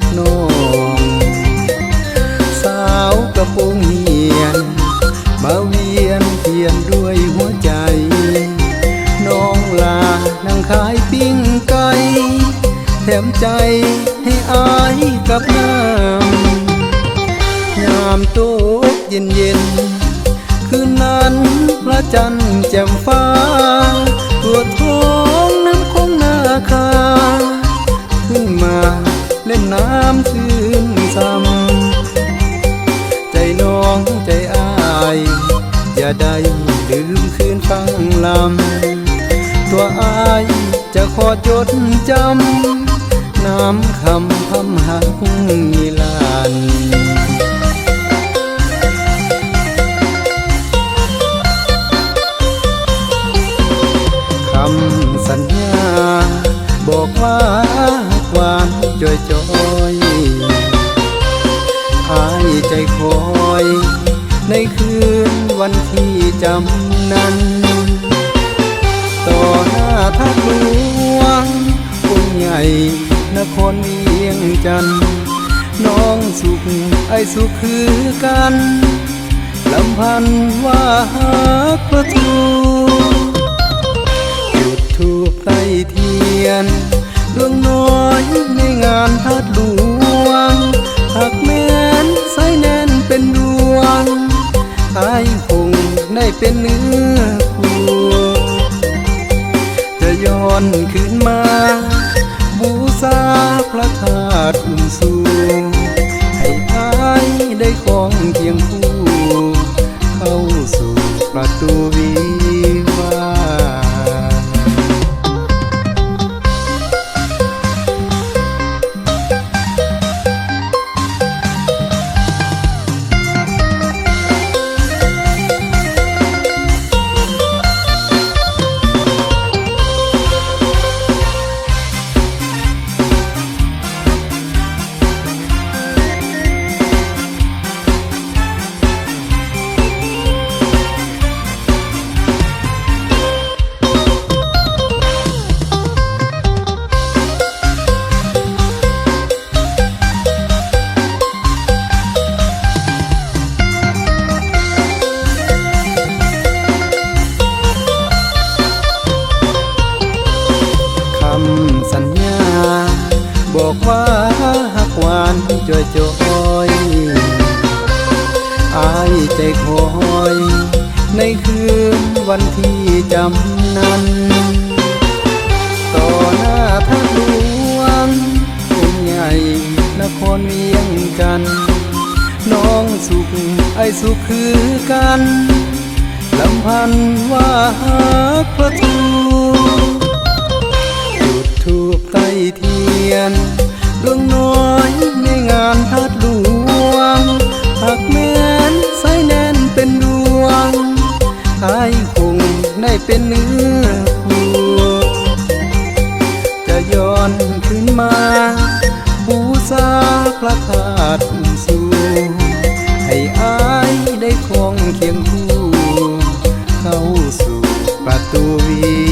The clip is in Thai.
กับน้องสาวกระโปรงเหียน มาเวียนเทียนด้วยหัวใจ น้องลานั่งขายปิ้งไก่แถมใจให้อายกับน้ำยามตกเย็นเย็นคืนนั้นพระจันทร์แจ่มฟ้าตัวท้องน้ำคงหนาคาขึ้ อย่าได้ลืมคืนฟังลำ ตัวอายจะขอจดจำ น้ำคำพำหักนิลานคำสัญญา บอกว่าหวานจอยจอยอายใจคอย ในคืนวันที่จำนั้น ต่อหน้าทัพหลวงองค์ใหญ่นครเวียงจันทน์น้องสุขไอสุขคือกัน ลำพันว่าหักประตู อนคืนมา บูชาพระธาตุสูงให้อายได้ของำสัญญา บอกว่าหักหวานจอยจอยอายใจคอย ในคืนวันที่จำนั้น ต่อหน้าท่าหลวงองค์ใหญ่นครเวียงจันน้องสุขไอสุขคือกันลำพันว่าหักประตู อนขึ้นมา บูชาพระธาตุสูงให้อายได้คงเคียงคู่ เข้าสู่ประตูวี